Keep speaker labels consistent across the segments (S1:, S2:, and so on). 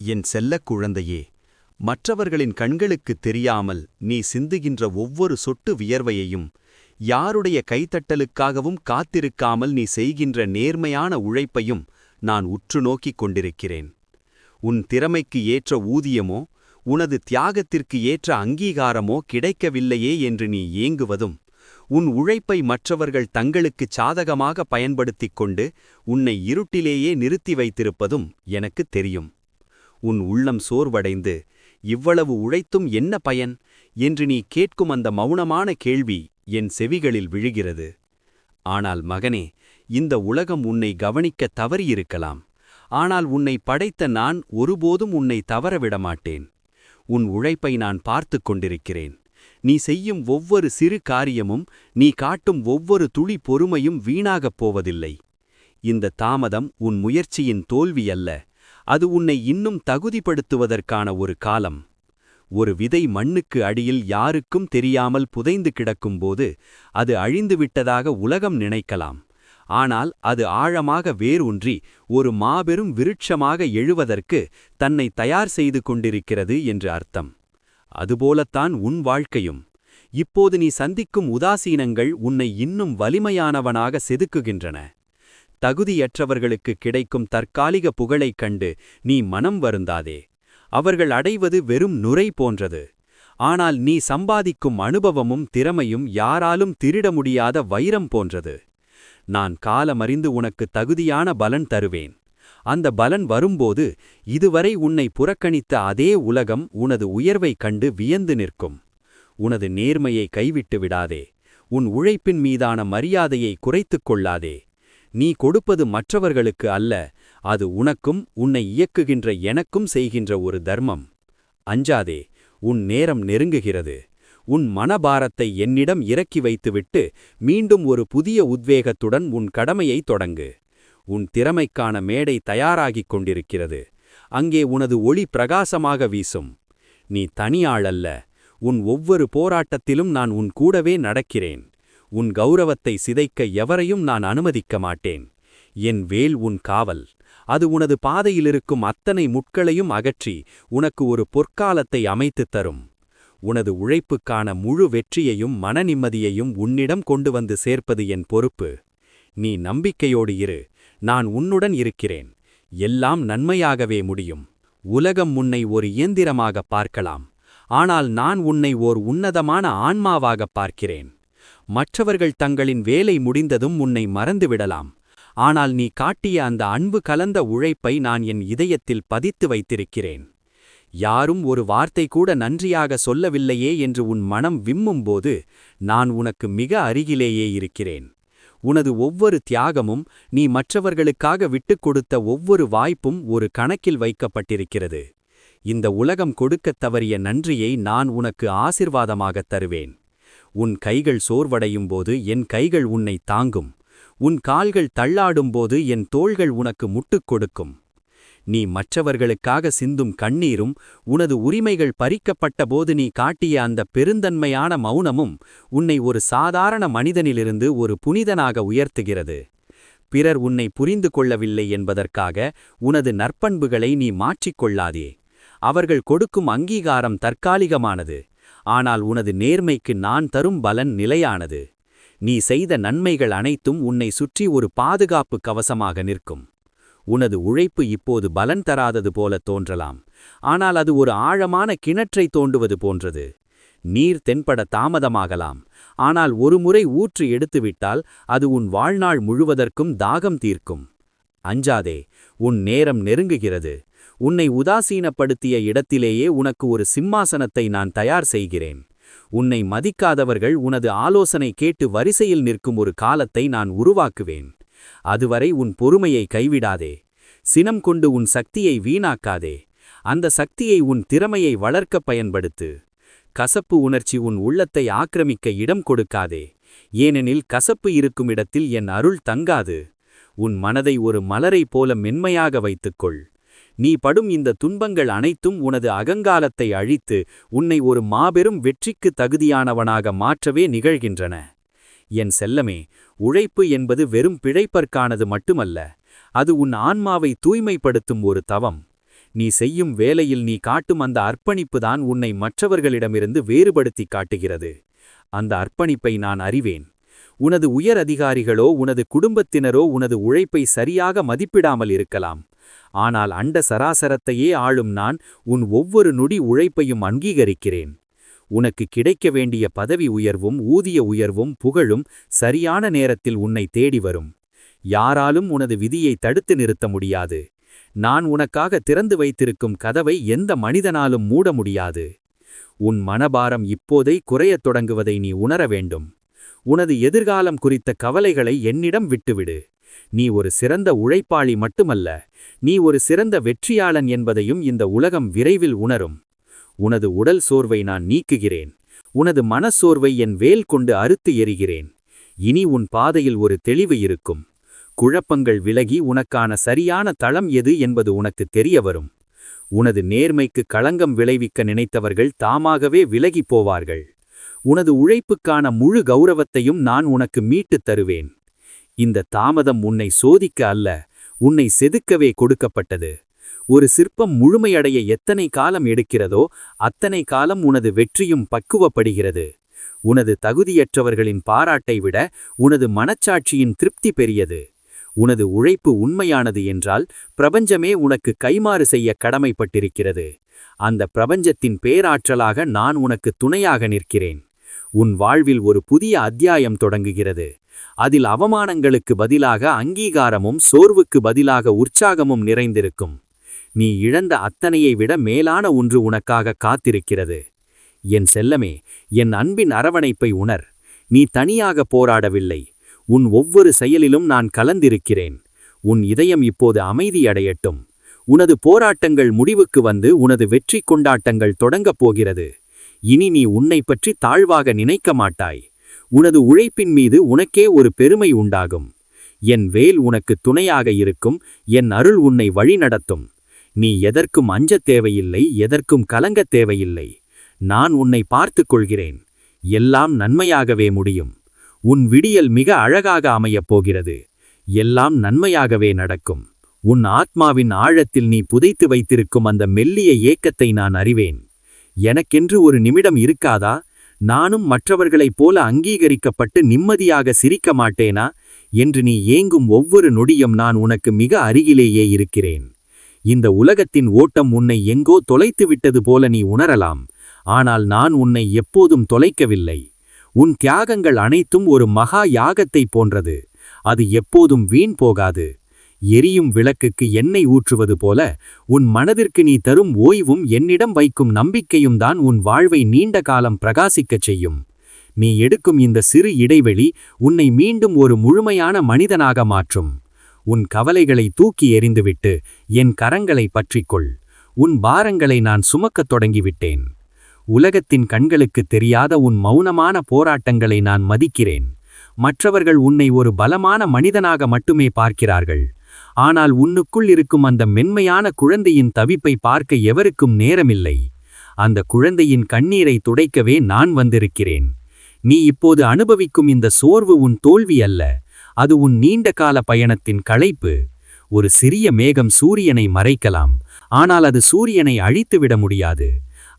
S1: என் செல்லக் குழந்தையே மற்றவர்களின் கண்களுக்குத் தெரியாமல் நீ சிந்துகின்ற ஒவ்வொரு சொட்டு வியர்வையையும் யாருடைய கைத்தட்டலுக்காகவும் காத்திருக்காமல் நீ செய்கின்ற நேர்மையான உழைப்பையும் நான் உற்று நோக்கிக் கொண்டிருக்கிறேன். உன் திறமைக்கு ஏற்ற ஊதியமோ உனது தியாகத்திற்கு ஏற்ற அங்கீகாரமோ கிடைக்கவில்லையே என்று நீ ஏங்குவதும் உன் உழைப்பை மற்றவர்கள் தங்களுக்குச் சாதகமாக பயன்படுத்திக் கொண்டு உன்னை இருட்டிலேயே நிறுத்தி வைத்திருப்பதும் எனக்குத் தெரியும். உன் உள்ளம் சோர்வடைந்து இவ்வளவு உழைத்தும் என்ன பயன்? என்று நீ கேட்கும் அந்த மௌனமான கேள்வி என் செவிகளில் விழுகிறது. ஆனால் மகனே இந்த உலகம் உன்னை கவனிக்க தவறியிருக்கலாம். ஆனால் உன்னை படைத்த நான் ஒருபோதும் உன்னை தவறவிடமாட்டேன். உன் உழைப்பை நான் பார்த்துக் கொண்டிருக்கிறேன். நீ செய்யும் ஒவ்வொரு சிறு காரியமும் நீ காட்டும் ஒவ்வொரு துளி பொறுமையும் வீணாகப் போவதில்லை. இந்த தாமதம் உன் முயற்சியின் தோல்வி அல்ல அது உன்னை இன்னும் தகுதிப்படுத்துவதற்கான ஒரு காலம். ஒரு விதை மண்ணுக்கு அடியில் யாருக்கும் தெரியாமல் புதைந்து கிடக்கும்போது அது அழிந்துவிட்டதாக உலகம் நினைக்கலாம். ஆனால் அது ஆழமாக வேரூன்றி ஒரு மாபெரும் விருட்சமாக எழுவதற்கு தன்னை தயார் செய்து கொண்டிருக்கிறது என்று அர்த்தம். அதுபோலத்தான் உன் வாழ்க்கையும். இப்போது நீ சந்திக்கும் உதாசீனங்கள் உன்னை இன்னும் வலிமையானவனாக செதுக்குகின்றன. தகுதியற்றவர்களுக்கு கிடைக்கும் தற்காலிக புகழைக் கண்டு நீ மனம் வருந்தாதே. அவர்கள் அடைவது வெறும் நுரை போன்றது. ஆனால் நீ சம்பாதிக்கும் அனுபவமும் திறமையும் யாராலும் திருட முடியாத வைரம் போன்றது. நான் காலமறிந்து உனக்கு தகுதியான பலன் தருவேன். அந்த பலன் வரும்போது இதுவரை உன்னை புறக்கணித்த அதே உலகம் உனது உயர்வை கண்டு வியந்து நிற்கும். உனது நேர்மையை கைவிட்டு விடாதே. உன் உழைப்பின் மீதான மரியாதையை குறைத்துக் கொள்ளாதே. நீ கொடுப்பது மற்றவர்களுக்கு அல்ல அது உனக்கும் உன்னை இயக்குகின்ற எனக்கும் செய்கின்ற ஒரு தர்மம். அஞ்சாதே உன் நேரம் நெருங்குகிறது. உன் மனபாரத்தை என்னிடம் இறக்கி வைத்துவிட்டு மீண்டும் ஒரு புதிய உத்வேகத்துடன் உன் கடமையை தொடங்கு. உன் திறமைக்கான மேடை தயாராகிக் கொண்டிருக்கிறது. அங்கே உனது ஒளி பிரகாசமாக வீசும். நீ தனியாளல்ல உன் ஒவ்வொரு போராட்டத்திலும் நான் உன் கூடவே நடக்கிறேன். உன் கௌரவத்தை சிதைக்க எவரையும் நான் அனுமதிக்க மாட்டேன். என் வேல் உன் காவல். அது உனது பாதையிலிருக்கும் அத்தனை முட்களையும் அகற்றி உனக்கு ஒரு பொற்காலத்தை அமைத்துத் தரும். உனது உழைப்புக்கான முழு வெற்றியையும் மனநிம்மதியையும் உன்னிடம் கொண்டு வந்து சேர்ப்பது என் பொறுப்பு. நீ நம்பிக்கையோடு இரு. நான் உன்னுடன் இருக்கிறேன். எல்லாம் நன்மையாகவே முடியும். உலகம் உன்னை ஒரு இயந்திரமாக பார்க்கலாம். ஆனால் நான் உன்னை ஓர் உன்னதமான ஆன்மாவாகப் பார்க்கிறேன். மற்றவர்கள் தங்களின் வேலை முடிந்ததும் உன்னை மறந்துவிடலாம். ஆனால் நீ காட்டிய அந்த அன்பு கலந்த உழைப்பை நான் என் இதயத்தில் பதித்து வைத்திருக்கிறேன். யாரும் ஒரு வார்த்தை கூட நன்றியாக சொல்லவில்லையே என்று உன் மனம் விம்மும்போது நான் உனக்கு மிக அருகிலேயே இருக்கிறேன். உனது ஒவ்வொரு தியாகமும் நீ மற்றவர்களுக்காக விட்டுக் கொடுத்த ஒவ்வொரு வாய்ப்பும் ஒரு கணக்கில் வைக்கப்பட்டிருக்கிறது. இந்த உலகம் கொடுக்கத் தவறிய நன்றியை நான் உனக்கு ஆசிர்வாதமாகத் தருவேன். உன் கைகள் சோர்வடையும் போது என் கைகள் உன்னை தாங்கும். உன் கால்கள் தள்ளாடும்போது என் தோள்கள் உனக்கு முட்டுக் கொடுக்கும். நீ மற்றவர்களுக்காக சிந்தும் கண்ணீரும் உனது உரிமைகள் பறிக்கப்பட்டபோது நீ காட்டிய அந்த பெருந்தன்மையான மௌனமும் உன்னை ஒரு சாதாரண மனிதனிலிருந்து ஒரு புனிதனாக உயர்த்துகிறது. பிறர் உன்னை புரிந்து கொள்ளவில்லை என்பதற்காக உனது நற்பண்புகளை நீ மாற்றிக்கொள்ளாதே அவர்கள் கொடுக்கும் அங்கீகாரம் தற்காலிகமானது. ஆனால் உனது நேர்மைக்கு நான் தரும் பலன் நிலையானது. நீ செய்த நன்மைகள் அனைத்தும் உன்னை சுற்றி ஒரு பாதுகாப்பு கவசமாக நிற்கும். உனது உழைப்பு இப்போது பலன் தராதது போல தோன்றலாம். ஆனால் அது ஒரு ஆழமான கிணற்றை தோண்டுவது போன்றது. நீர் தென்பட தாமதமாகலாம். ஆனால் ஒருமுறை ஊற்று எடுத்துவிட்டால் அது உன் வாழ்நாள் முழுவதற்கும் தாகம் தீர்க்கும். அஞ்சாதே உன் நேரம் நெருங்குகிறது. உன்னை உதாசீனப்படுத்திய இடத்திலேயே உனக்கு ஒரு சிம்மாசனத்தை நான் தயார் செய்கிறேன். உன்னை மதிக்காதவர்கள் உனது ஆலோசனை கேட்டு வரிசையில் நிற்கும் ஒரு காலத்தை நான் உருவாக்குவேன். அதுவரை உன் பொறுமையை கைவிடாதே. சினம் கொண்டு உன் சக்தியை வீணாக்காதே. அந்த சக்தியை உன் திறமையை வளர்க்கப் பயன்படுத்து. கசப்பு உணர்ச்சி உன் உள்ளத்தை ஆக்கிரமிக்க இடம் கொடுக்காதே. ஏனெனில் கசப்பு இருக்கும் இடத்தில் என் அருள் தங்காது. உன் மனதை ஒரு மலரை போல மென்மையாக வைத்துக்கொள். நீ படும் இந்த துன்பங்கள் அனைத்தும் உனது அகங்காலத்தை அழித்து உன்னை ஒரு மாபெரும் வெற்றிக்கு தகுதியானவனாக மாற்றவே நிகழ்கின்றன. என் செல்லமே உழைப்பு என்பது வெறும் பிழைப்பற்கானது மட்டுமல்ல அது உன் ஆன்மாவை தூய்மைப்படுத்தும் ஒரு தவம். நீ செய்யும் வேலையில் நீ காட்டும் அந்த அர்ப்பணிப்புதான் உன்னை மற்றவர்களிடமிருந்து வேறுபடுத்திக் காட்டுகிறது. அந்த அர்ப்பணிப்பை நான் அறிவேன். உனது உயர் அதிகாரிகளோ உனது குடும்பத்தினரோ உனது உழைப்பை சரியாக மதிப்பிடாமல் இருக்கலாம். ஆனால் அண்ட சராசரத்தையே ஆளும் நான் உன் ஒவ்வொரு நொடி உழைப்பையும் அங்கீகரிக்கிறேன். உனக்கு கிடைக்க வேண்டிய பதவி உயர்வும் ஊதிய உயர்வும் புகழும் சரியான நேரத்தில் உன்னை தேடி வரும். யாராலும் உனது விதியை தடுத்து நிறுத்த முடியாது. நான் உனக்காக திறந்து வைத்திருக்கும் கதவை எந்த மனிதனாலும் மூட முடியாது. உன் மனபாரம் இப்போதை குறையத் தொடங்குவதை நீ உணர வேண்டும். உனது எதிர்காலம் குறித்த கவலைகளை என்னிடம் விட்டுவிடு. நீ ஒரு சிறந்த உழைப்பாளி மட்டுமல்ல நீ ஒரு சிறந்த வெற்றியாளன் என்பதையும் இந்த உலகம் விரைவில் உணரும். உனது உடல் சோர்வை நான் நீக்குகிறேன். உனது மனச்சோர்வை என் வேல் கொண்டு அறுத்து எறிகிறேன். இனி உன் பாதையில் ஒரு தெளிவு இருக்கும். குழப்பங்கள் விலகி உனக்கான சரியான தளம் எது என்பது உனக்கு தெரிய வரும். உனது நேர்மைக்கு களங்கம் விளைவிக்க நினைத்தவர்கள் தாமாகவே விலகிப் போவார்கள். உனது உழைப்புக்கான முழு கௌரவத்தையும் நான் உனக்கு மீட்டுத் தருவேன். இந்த தாமதம் உன்னை சோதிக்க அல்ல உன்னை செதுக்கவே கொடுக்கப்பட்டது. ஒரு சிற்பம் முழுமையடைய எத்தனை காலம் எடுக்கிறதோ அத்தனை காலம் உனது வெற்றியும் பக்குவப்படுகிறது. உனது தகுதியற்றவர்களின் பாராட்டை விட உனது மனச்சாட்சியின் திருப்தி பெரியது. உனது உழைப்பு உண்மையானது என்றால் பிரபஞ்சமே உனக்கு கைமாறு செய்ய கடமைப்பட்டிருக்கிறது. அந்த பிரபஞ்சத்தின் பேராற்றலாக நான் உனக்கு துணையாக நிற்கிறேன். உன் வாழ்வில் ஒரு புதிய அத்தியாயம் தொடங்குகிறது. அதில் அவமானங்களுக்கு பதிலாக அங்கீகாரமும் சோர்வுக்கு பதிலாக உற்சாகமும் நிறைந்திருக்கும். நீ இழந்த அத்தனையை விட மேலான ஒன்று உனக்காக காத்திருக்கிறது. என் செல்லமே என் அன்பின் அரவணைப்பை உணர். நீ தனியாக போராடவில்லை. உன் ஒவ்வொரு செயலிலும் நான் கலந்திருக்கிறேன். உன் இதயம் இப்போது அமைதியடையட்டும். உனது போராட்டங்கள் முடிவுக்கு வந்து உனது வெற்றி கொண்டாட்டங்கள் தொடங்கப் போகிறது. இனி நீ உன்னை பற்றி தாழ்வாக நினைக்க மாட்டாய். உனது உழைப்பின் மீது உனக்கே ஒரு பெருமை உண்டாகும். என் வேல் உனக்கு துணையாக இருக்கும் என் அருள் உன்னை வழிநடத்தும். நீ எதற்கும் அஞ்சத் தேவையில்லை எதற்கும் கலங்கத் தேவையில்லை. நான் உன்னை பார்த்துக் கொள்கிறேன். எல்லாம் நன்மையாகவே முடியும். உன் விடியல் மிக அழகாக அமையப் போகிறது. எல்லாம் நன்மையாகவே நடக்கும். உன் ஆத்மாவின் ஆழத்தில் நீ புதைத்து வைத்திருக்கும் அந்த மெல்லிய ஏக்கத்தை நான் அறிவேன். எனக்கென்று ஒரு நிமிடம் இருக்காதா? நானும் மற்றவர்களைப் போல அங்கீகரிக்கப்பட்டு நிம்மதியாக சிரிக்க மாட்டேனா? என்று நீ ஏங்கும் ஒவ்வொரு நொடியும் நான் உனக்கு மிக அருகிலேயே இருக்கிறேன். இந்த உலகத்தின் ஓட்டம் உன்னை எங்கோ தொலைத்து விட்டது போல நீ உணரலாம். ஆனால் நான் உன்னை எப்போதும் தொலைக்கவில்லை. உன் தியாகங்கள் அனைத்தும் ஒரு மகா யாகத்தைப் போன்றது. அது எப்போதும் வீண் போகாது. எரியும் விளக்குக்கு எண்ணெய் ஊற்றுவது போல உன் மனதிற்கு நீ தரும் ஓய்வும் என்னிடம் வைக்கும் நம்பிக்கையும் தான் உன் வாழ்வை நீண்ட காலம் பிரகாசிக்கச் செய்யும். நீ எடுக்கும் இந்த சிறு இடைவெளி உன்னை மீண்டும் ஒரு முழுமையான மனிதனாக மாற்றும். உன் கவலைகளை தூக்கி எறிந்துவிட்டு என் கரங்களை பற்றிக்கொள். உன் பாரங்களை நான் சுமக்கத் தொடங்கிவிட்டேன். உலகத்தின் கண்களுக்கு தெரியாத உன் மௌனமான போராட்டங்களை நான் மதிக்கிறேன். மற்றவர்கள் உன்னை ஒரு பலமான மனிதனாக மட்டுமே பார்க்கிறார்கள். ஆனால் உன்னுக்குள் இருக்கும் அந்த மென்மையான குழந்தையின் தவிப்பை பார்க்க எவருக்கும் நேரமில்லை. அந்த குழந்தையின் கண்ணீரை துடைக்கவே நான் வந்திருக்கிறேன். நீ இப்போது அனுபவிக்கும் இந்த சோர்வு உன் தோல்வி அல்ல. அது உன் நீண்ட கால பயணத்தின் களைப்பு. ஒரு சிறிய மேகம் சூரியனை மறைக்கலாம். ஆனால் அது சூரியனை அழித்துவிட முடியாது.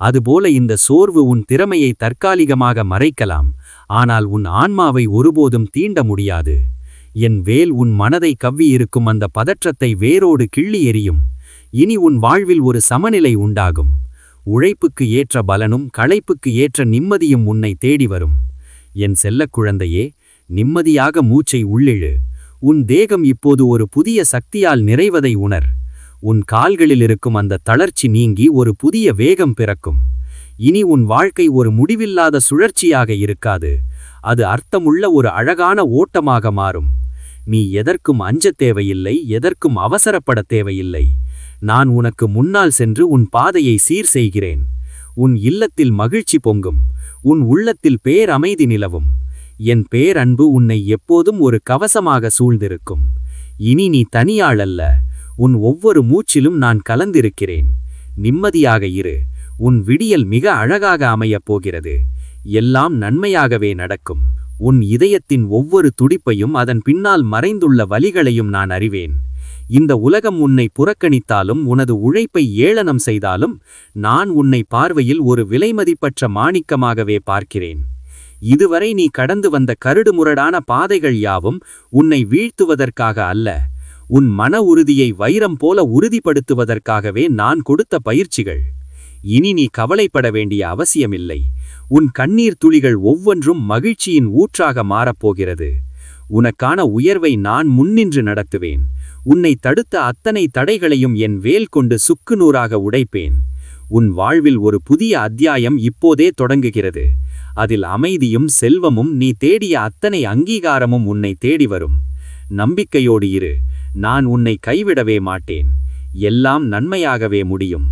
S1: அதுபோல இந்த சோர்வு உன் திறமையை தற்காலிகமாக மறைக்கலாம். ஆனால் உன் ஆன்மாவை ஒருபோதும் தீண்ட முடியாது. என் வேல் உன் மனதை கவ்வியிருக்கும் அந்த பதற்றத்தை வேரோடு கிள்ளி எறியும். இனி உன் வாழ்வில் ஒரு சமநிலை உண்டாகும். உழைப்புக்கு ஏற்ற பலனும் களைப்புக்கு ஏற்ற நிம்மதியும் உன்னை தேடி வரும். என் செல்லக் குழந்தையே நிம்மதியாக மூச்சை உள்ளிழு. உன் தேகம் இப்போது ஒரு புதிய சக்தியால் நிறைவதை உணர். உன் கால்களில் இருக்கும் அந்த தளர்ச்சி நீங்கி ஒரு புதிய வேகம் பிறக்கும். இனி உன் வாழ்க்கை ஒரு முடிவில்லாத சுழற்சியாக இருக்காது. அது அர்த்தமுள்ள ஒரு அழகான ஓட்டமாக மாறும். நீ எதற்கும் அஞ்சத் தேவையில்லை எதற்கும் அவசரப்பட தேவையில்லை. நான் உனக்கு முன்னால் சென்று உன் பாதையை சீர் செய்கிறேன். உன் இல்லத்தில் மகிழ்ச்சி பொங்கும். உன் உள்ளத்தில் பேரமைதி நிலவும். என் பேரன்பு உன்னை எப்போதும் ஒரு கவசமாக சூழ்ந்திருக்கும். இனி நீ தனியாள் அல்ல. உன் ஒவ்வொரு மூச்சிலும் நான் கலந்திருக்கிறேன். நிம்மதியாக இரு. உன் விடியல் மிக அழகாக அமையப் போகிறது. எல்லாம் நன்மையாகவே நடக்கும். உன் இதயத்தின் ஒவ்வொரு துடிப்பையும் அதன் பின்னால் மறைந்துள்ள வலிகளையும் நான் அறிவேன்.
S2: இந்த உலகம் உன்னை புறக்கணித்தாலும் உனது உழைப்பை ஏளனம் செய்தாலும் நான் உன்னை பார்வையில் ஒரு விலைமதிப்பற்ற மாணிக்கமாகவே பார்க்கிறேன். இதுவரை நீ கடந்து வந்த கரடுமுரடான பாதைகள் யாவும் உன்னை வீழ்த்துவதற்காக அல்ல. உன் மன உறுதியை வைரம் போல உறுதிப்படுத்துவதற்காகவே நான் கொடுத்த பயிற்சிகள். இனி நீ கவலைப்பட வேண்டிய அவசியமில்லை. உன் கண்ணீர் துளிகள் ஒவ்வொன்றும் மகிழ்ச்சியின் ஊற்றாக மாறப்போகிறது. உனக்கான உயர்வை நான் முன்னின்று நடத்துவேன். உன்னை தடுத்த அத்தனை தடைகளையும் என் வேல் கொண்டு சுக்குநூறாக உடைப்பேன். உன் வாழ்வில் ஒரு புதிய அத்தியாயம் இப்போதே தொடங்குகிறது. அதில் அமைதியும் செல்வமும் நீ தேடிய அத்தனை அங்கீகாரமும் உன்னை தேடி வரும். நம்பிக்கையோடு இரு. நான் உன்னை கைவிடவே மாட்டேன். எல்லாம் நன்மையாகவே முடியும்.